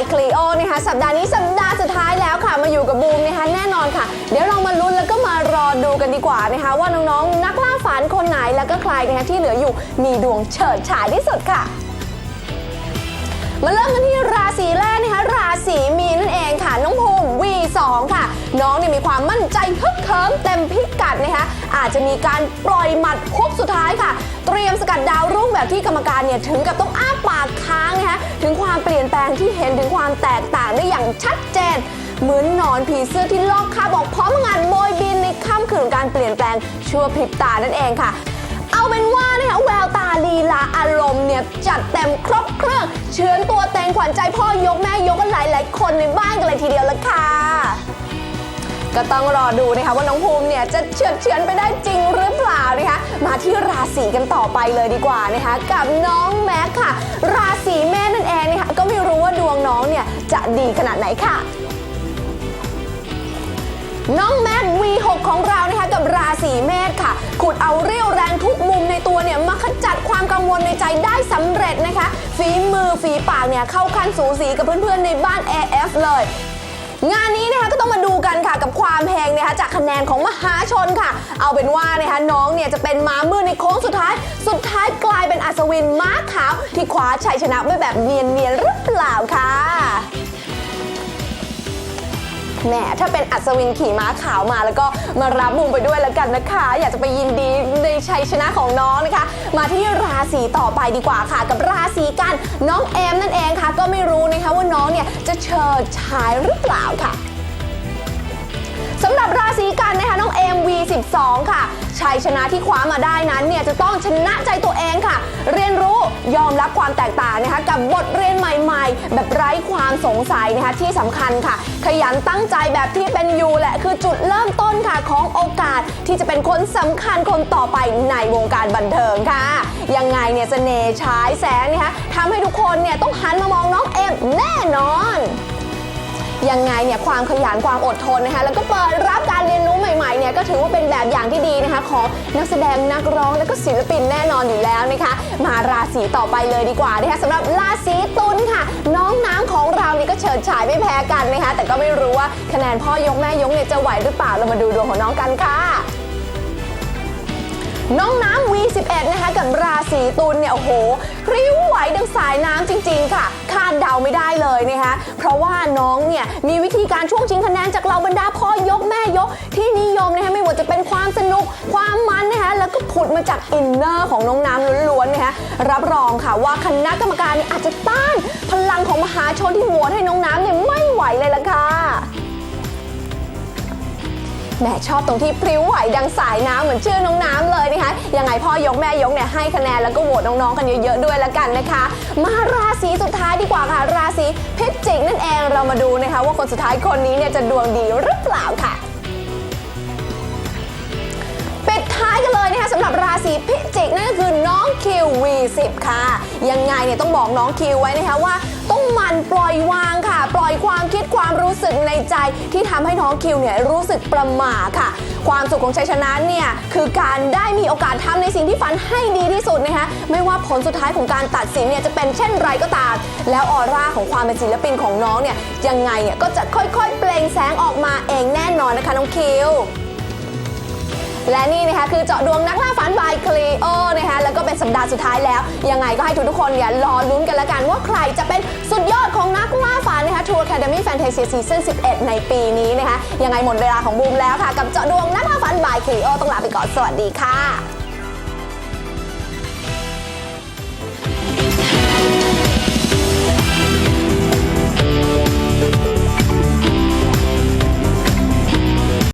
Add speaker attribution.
Speaker 1: ายคลีโอนะคะสัปดาห์นี้สัปดาห์สุดท้ายแล้วค่ะมาอยู่กับบูมนะคะแน่นอนค่ะ เดี๋ยวเรามาลุ้นแล้วก็มารอดูกันดีกว่านะคะ ว่าน้องๆนักล่าฝันคนไหนแล้วก็ใครนะคะที่เหลืออยู่มีดวงเฉิดฉายที่สุดค่ะมาเริ่มกันที่ราศีแรกนะคะราศีมีนนั่นเองค่ะน้องภูมิ V2 ค่ะ น้องเนี่ยมีความมั่นใจเพิ่มเคิมเต็มพิกัดนะคะอาจจะมีการปล่อยหมัดคุกสุดท้ายค่ะ เตรียมสกัดดาวรุ แบบที่กรรมการเนี่ยถึงกับต้องอ้าปากค้างนะคะถึงความเปลี่ยนแปลงที่เห็นถึงความแตกต่างได้อย่างชัดเจน เหมือนหนอนผีเสื้อที่ลอกคาบอกพร้อมงานโบยบินในค่ำคืนของการเปลี่ยนแปลงชั่วพริบตานั่นเองค่ะเอาเป็นว่านะคะแววตาลีลาอารมณ์เนี่ยจัดเต็มครบเครื่อง เชื้อนตัวเต็งขวัญใจพ่อยกแม่ยกกันหลายหลายๆคนในบ้านกันเลยทีเดียวละค่ะ ก็ต้องรอดูนะคะว่าน้องภูมิเนี่ยจะเฉือนเฉือนไปได้จริงหรือเปล่านะคะ มาที่ราศีกันต่อไปเลยดีกว่านะคะกับน้องแม็กค่ะ ราศีแม่นั่นเองนะคะก็ไม่รู้ว่าดวงน้องเนี่ยจะดีขนาดไหนค่ะน้องแม็ก V6 ของเรานะคะกับราศีเมษค่ะ ขุดเอาเรี่ยวแรงทุกมุมในตัวเนี่ยมาขจัดความกังวลในใจได้สำเร็จนะคะ ฝีมือฝีปากเนี่ยเข้าขั้นสูสีกับเพื่อนๆในบ้าน AF เลย งานนี้นะคะก็ต้องมาดูกันค่ะกับความแพงนะคะจากคะแนนของมหาชนค่ะ เอาเป็นว่านะคะน้องเนี่ยจะเป็นม้ามืดในโค้งสุดท้าย สุดท้ายกลายเป็นอัศวินม้าขาว ที่คว้าชัยชนะไปแบบเนียนๆหรือเปล่าค่ะ แหมถ้าเป็นอัศวินขี่ม้าขาวมาแล้วก็มารับมุมไปด้วยแล้วกันนะคะ อยากจะไปยินดีในชัยชนะของน้องนะคะ มาที่ราศีต่อไปดีกว่าค่ะ กับราศีกันน้องเอมนั่นเองค่ะ ก็ไม่รู้นะคะว่าน้องเนี่ยจะเฉิดฉายหรือเปล่าค่ะสำหรับราศีกันนะคะน้อง MV12 ค่ะ ชัยชนะที่คว้ามาได้นั้นเนี่ยจะต้องชนะใจตัวเองค่ะ เรียนรู้ยอมรับความแตกต่างนะคะกับบทเรียนใหม่ๆ แบบไร้ความสงสัยนะคะที่สำคัญค่ะ ขยันตั้งใจแบบที่เป็นอยู่แหละคือจุดเริ่มต้นค่ะของโอกาสที่จะเป็นคนสำคัญคนต่อไปในวงการบันเทิงค่ะ ยังไงเนี่ยเสน่ห์ฉายแสงนะคะทำให้ทุกคนเนี่ยต้องหันมามองน้องเอ็มแน่นอน ยังไงเนี่ยความขยันความอดทนนะคะแล้วก็เปิดรับการเรียนรู้ ใหม่ๆเนี่ยก็ถือว่าเป็นแบบอย่างที่ดีนะคะของนักแสดงนักร้องและก็ศิลปินแน่นอนอยู่แล้วนะคะ มาราศีต่อไปเลยดีกว่านะคะสำหรับราศีตุลค่ะ น้องน้ำของเรานี่ก็เฉิดฉายไม่แพ้กันนะคะแต่ก็ไม่รู้ว่าคะแนนพ่อยกแม่ยกเนี่ยจะไหวหรือเปล่าเรามาดูดวงของน้องกันค่ะน้องน้ำ V11 นะคะกับราศีตุล ดังสายน้ำจริง ๆ ค่ะ คาดเดาไม่ได้เลยนะคะเพราะว่าน้องเนี่ยมีวิธีการช่วงชิงคะแนนจากเหล่าบรรดาพ่อยกแม่ยกที่นิยมนะคะไม่ว่าจะเป็นความสนุกความมันนะคะแล้วก็ผุดมาจากอินเนอร์ของน้องน้ำล้วนๆนะคะรับรองค่ะว่าคณะกรรมการเนี่ยอาจจะต้านพลังของมหาชนที่โหวตให้น้องน้ำเนี่ยไม่ไหวเลยละค่ะ แหมชอบตรงที่พริ้วไหวดังสายน้ำเหมือนชื่อน้องน้ำเลยนะคะยังไงพ่อยกแม่ยกเนี่ยให้คะแนนแล้วก็โหวตน้องๆกันเยอะๆด้วยละกันนะคะ มาราศีสุดท้ายดีกว่าค่ะ ราศีพิจิกนั่นเองเรามาดูนะคะว่าคนสุดท้ายคนนี้เนี่ยจะดวงดีหรือเปล่าค่ะปิดท้ายกันเลยนะคะสำหรับราศีพิจิกนั่นก็คือน้องคิว V10 ค่ะ ยังไงเนี่ยต้องบอกน้องคิวไว้นะคะว่าต้องมันปล่อยวาง รู้สึกในใจที่ทำให้น้องคิวเนี่ยรู้สึกประหม่าค่ะ ความสุขของชัยชนะเนี่ยคือการได้มีโอกาสทำในสิ่งที่ฝันให้ดีที่สุดนะคะไม่ว่าผลสุดท้ายของการตัดสินเนี่ยจะเป็นเช่นไรก็ตาม แล้วออร่าของความเป็นศิลปินของน้องเนี่ยยังไงเนี่ยก็จะค่อยๆ เปล่งแสงออกมาเองแน่นอนนะคะน้องคิว และนี่นะคะคือเจาะดวงนักล่าฝันบายคลีโอนะคะแล้วก็เป็นสัปดาห์สุดท้ายแล้ว ยังไงก็ให้ทุกทุกคนเนี่ยรอลุ้นกันละกันว่าใครจะเป็นสุดยอดของนักล่าฝันนะคะ True Academy Fantasy Season 11 ในปีนี้นะคะยังไงหมดเวลาของบูมแล้วค่ะ กับเจาะดวงนักล่าฝันบายคลีโอต้องลาไปก่อนสวัสดีค่ะ